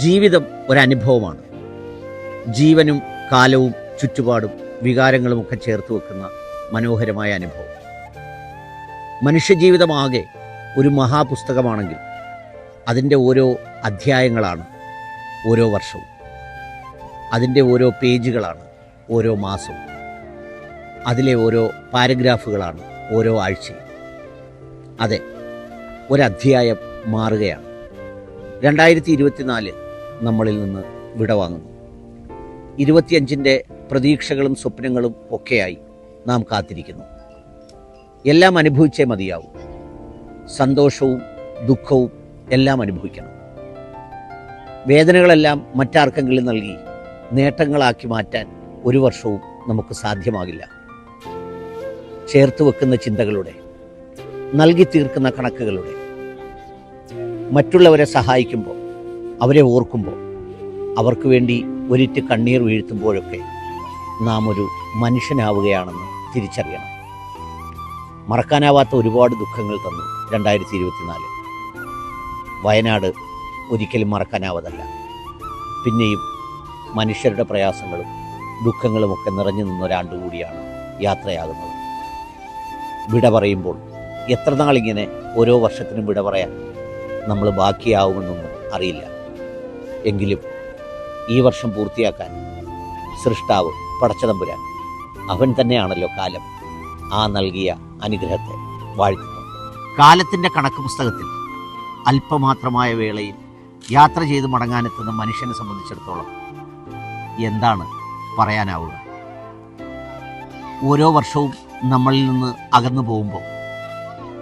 ജീവിതം ഒരനുഭവമാണ്. ജീവനും കാലവും ചുറ്റുപാടും വികാരങ്ങളുമൊക്കെ ചേർത്ത് വെക്കുന്ന മനോഹരമായ അനുഭവം. മനുഷ്യജീവിതമാകെ ഒരു മഹാപുസ്തകമാണെങ്കിൽ അതിന്റെ ഓരോ അധ്യായങ്ങളാണ് ഓരോ വർഷവും. അതിന്റെ ഓരോ പേജുകളാണ് ഓരോ മാസവും. അതിലെ ഓരോ പാരഗ്രാഫുകളാണ് ഓരോ ആഴ്ചയും. അതെ ഒരധ്യായം മാറുകയാണ്. രണ്ടായിരത്തി ഇരുപത്തിനാല് നമ്മളിൽ നിന്ന് വിടവാങ്ങുന്നു. ഇരുപത്തിയഞ്ചിന്റെ പ്രതീക്ഷകളും സ്വപ്നങ്ങളും ഒക്കെയായി നാം കാത്തിരിക്കുന്നു. എല്ലാം അനുഭവിച്ചേ മതിയാവും. സന്തോഷവും ദുഃഖവും എല്ലാം അനുഭവിക്കണം. വേദനകളെല്ലാം മറ്റാർക്കെങ്കിലും നൽകി നേട്ടങ്ങളാക്കി മാറ്റാൻ ഒരു വർഷവും നമുക്ക് സാധ്യമാകില്ല. ചേർത്ത് വെക്കുന്ന ചിന്തകളുടെ നൽകി തീർക്കുന്ന കണക്കുകളുടെ മറ്റുള്ളവരെ സഹായിക്കുമ്പോൾ അവരെ ഓർക്കുമ്പോൾ അവർക്ക് വേണ്ടി ഒരിറ്റ് കണ്ണീർ വീഴ്ത്തുമ്പോഴൊക്കെ നാം ഒരു മനുഷ്യനാവുകയാണെന്ന് തിരിച്ചറിയണം. മറക്കാനാവാത്ത ഒരുപാട് ദുഃഖങ്ങൾ തന്നു രണ്ടായിരത്തി ഇരുപത്തിനാല് വയനാട് ഒരിക്കലും മറക്കാനാവതല്ല. പിന്നെയും മനുഷ്യരുടെ പ്രയാസങ്ങളും ദുഃഖങ്ങളുമൊക്കെ നിറഞ്ഞു നിന്നൊരാണ്ട് കൂടിയാണ് യാത്രയാകുന്നത്. വിട പറയുമ്പോൾ എത്ര നാളിങ്ങനെ ഓരോ വർഷത്തിനും വിട പറയാൻ നമ്മൾ ബാക്കിയാവുമെന്നൊന്നും അറിയില്ല. എങ്കിലും ഈ വർഷം പൂർത്തിയാക്കാൻ സൃഷ്ടാവ് പടച്ചതമ്പുരാൻ അവൻ തന്നെയാണല്ലോ കാലം. ആ നൽകിയ അനുഗ്രഹത്തെ വാഴ്ത്തുന്നു. കാലത്തിന്റെ കണക്ക് പുസ്തകത്തിൽ അല്പമാത്രമായ വേളയിൽ യാത്ര ചെയ്ത് മടങ്ങാനെത്തുന്ന മനുഷ്യനെ സംബന്ധിച്ചിടത്തോളം എന്താണ് പറയാനാവുക? ഓരോ വർഷവും നമ്മളിൽ നിന്ന് അകന്നു പോകുമ്പോൾ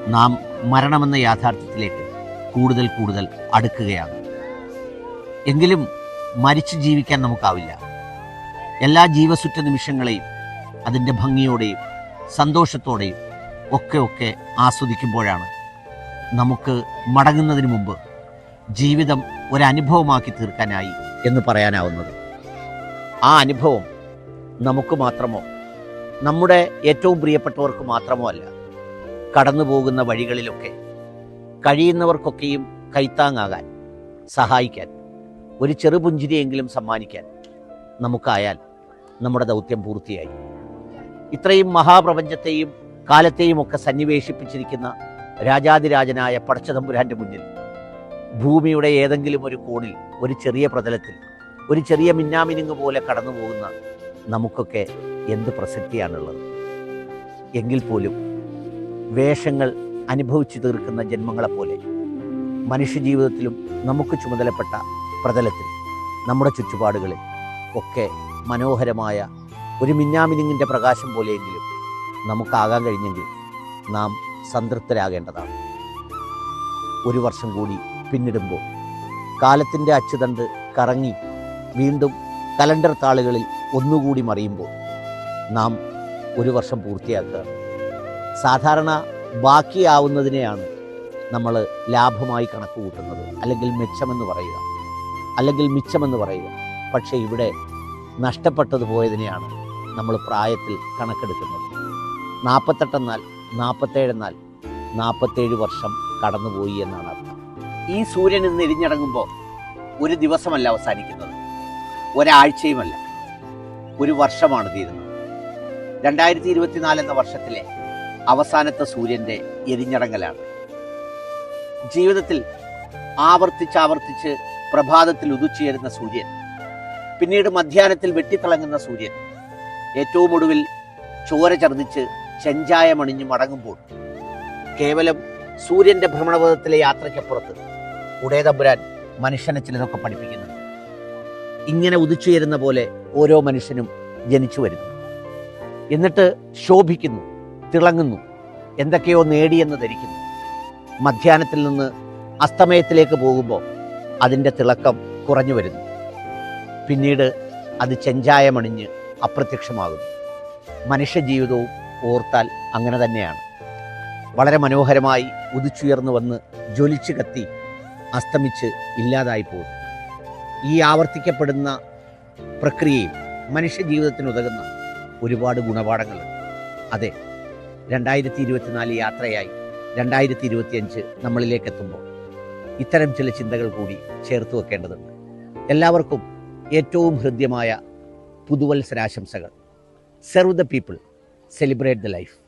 നാം മരണമെന്ന യാഥാർത്ഥ്യത്തിലേക്ക് കൂടുതൽ കൂടുതൽ അടുക്കുകയാണ്. എങ്കിലും മരിച്ചു ജീവിക്കാൻ നമുക്കാവില്ല. എല്ലാ ജീവസുറ്റ നിമിഷങ്ങളെയും അതിന്റെ ഭംഗിയോടെയും സന്തോഷത്തോടെയും ഒക്കെ ഒക്കെ ആസ്വദിക്കുമ്പോഴാണ് നമുക്ക് മടങ്ങുന്നതിന് മുമ്പ് ജീവിതം ഒരനുഭവമാക്കി തീർക്കാനായി എന്ന് പറയാനാവുന്നത്. ആ അനുഭവം നമുക്ക് മാത്രമോ നമ്മുടെ ഏറ്റവും പ്രിയപ്പെട്ടവർക്ക് മാത്രമോ അല്ല കടന്നു പോകുന്ന വഴികളിലൊക്കെ കഴിയുന്നവർക്കൊക്കെയും കൈത്താങ്ങാകാൻ സഹായിക്കാൻ ഒരു ചെറുപുഞ്ചിരിയെങ്കിലും സമ്മാനിക്കാൻ നമുക്കായാൽ നമ്മുടെ ദൗത്യം പൂർത്തിയായി. ഇത്രയും മഹാപ്രപഞ്ചത്തെയും കാലത്തെയും ഒക്കെ സന്നിവേശിപ്പിച്ചിരിക്കുന്ന രാജാതിരാജനായ പടച്ചതമ്പുരാന്റെ മുന്നിൽ ഭൂമിയുടെ ഏതെങ്കിലും ഒരു കോണിൽ ഒരു ചെറിയ പ്രതലത്തിൽ ഒരു ചെറിയ മിന്നാമിനുങ്ങ് പോലെ കടന്നു പോകുന്ന നമുക്കൊക്കെ എന്ത് പ്രസക്തിയാണുള്ളത്? എങ്കിൽ പോലും വേഷങ്ങൾ അനുഭവിച്ചു തീർക്കുന്ന ജന്മങ്ങളെപ്പോലെ മനുഷ്യജീവിതത്തിലും നമുക്ക് ചുമതലപ്പെട്ട പ്രതലത്തിൽ നമ്മുടെ ചുറ്റുപാടുകളിൽ ഒക്കെ മനോഹരമായ ഒരു മിന്നാമിനുങ്ങിന്റെ പ്രകാശം പോലെയെങ്കിലും നമുക്കാകാൻ കഴിഞ്ഞെങ്കിൽ നാം സംതൃപ്തരാകേണ്ടതാണ്. ഒരു വർഷം കൂടി പിന്നിടുമ്പോൾ കാലത്തിന്റെ അച്ചുതണ്ട് കറങ്ങി വീണ്ടും കലണ്ടർ താളുകളിൽ ഒന്നുകൂടി മറിയുമ്പോൾ നാം ഒരു വർഷം പൂർത്തിയാക്കുക. സാധാരണ ബാക്കിയാവുന്നതിനെയാണ് നമ്മൾ ലാഭമായി കണക്ക് കൂട്ടുന്നത് അല്ലെങ്കിൽ മെച്ചമെന്ന് പറയുക. അല്ലെങ്കിൽ മിച്ചമെന്ന് പറയുക. പക്ഷേ ഇവിടെ നഷ്ടപ്പെട്ടത് പോയതിനെയാണ് നമ്മൾ പ്രായത്തിൽ കണക്കെടുക്കുന്നത്. നാൽപ്പത്തെട്ടെന്നാൽ നാൽപ്പത്തേഴെന്നാൽ നാൽപ്പത്തേഴ് വർഷം കടന്നുപോയി എന്നാണ് അർത്ഥം. ഈ സൂര്യൻ ഇന്ന് ഇരിഞ്ഞടങ്ങുമ്പോൾ ഒരു ദിവസമല്ല അവസാനിക്കുന്നത്. ഒരാഴ്ചയുമല്ല. ഒരു വർഷമാണ് തീരുന്നത്. രണ്ടായിരത്തി ഇരുപത്തിനാല് എന്ന വർഷത്തിലെ അവസാനത്തെ സൂര്യന്റെ എരിഞ്ഞടങ്ങലാണ്. ജീവിതത്തിൽ ആവർത്തിച്ചാവർത്തിച്ച് പ്രഭാതത്തിൽ ഉദിച്ചുയരുന്ന സൂര്യൻ പിന്നീട് മധ്യാഹ്നത്തിൽ വെട്ടിത്തിളങ്ങുന്ന സൂര്യൻ ഏറ്റവും ഒടുവിൽ ചോര ഛർദ്ദിച്ച് ചെഞ്ചായമണിഞ്ഞ് മടങ്ങുമ്പോൾ കേവലം സൂര്യന്റെ ഭ്രമണപഥത്തിലെ യാത്രയ്ക്കപ്പുറത്ത് ഉടയതമ്പുരാൻ മനുഷ്യനെ ചിലതൊക്കെ പഠിപ്പിക്കുന്നു. ഇങ്ങനെ ഉദിച്ചുയരുന്ന പോലെ ഓരോ മനുഷ്യനും ജനിച്ചു വരുന്നു. എന്നിട്ട് ശോഭിക്കുന്നു തിളങ്ങുന്നു എന്തൊക്കെയോ നേടിയെന്ന് ധരിക്കുന്നു. മധ്യാഹ്നത്തിൽ നിന്ന് അസ്തമയത്തിലേക്ക് പോകുമ്പോൾ അതിന്റെ തിളക്കം കുറഞ്ഞു വരുന്നു. പിന്നീട് അത് ചെഞ്ചായമണിഞ്ഞ് അപ്രത്യക്ഷമാകുന്നു. മനുഷ്യജീവിതവും ഓർത്താൽ അങ്ങനെ തന്നെയാണ്. വളരെ മനോഹരമായി ഉദിച്ചുയർന്നു വന്ന് ജ്വലിച്ച് കത്തി അസ്തമിച്ച് ഇല്ലാതായി പോകുന്നു. ഈ ആവർത്തിക്കപ്പെടുന്ന പ്രക്രിയയിൽ മനുഷ്യജീവിതത്തിന് ഉതകുന്ന ഒരുപാട് ഗുണപാഠങ്ങൾ അതെ രണ്ടായിരത്തി ഇരുപത്തിനാല് യാത്രയായി രണ്ടായിരത്തി ഇരുപത്തിയഞ്ച് നമ്മളിലേക്ക് എത്തുമ്പോൾ ഇത്തരം ചില ചിന്തകൾ കൂടി ചേർത്ത് വെക്കേണ്ടതുണ്ട്. എല്ലാവർക്കും ഏറ്റവും ഹൃദ്യമായ പുതുവത്സരാശംസകൾ. Serve the people celebrate the life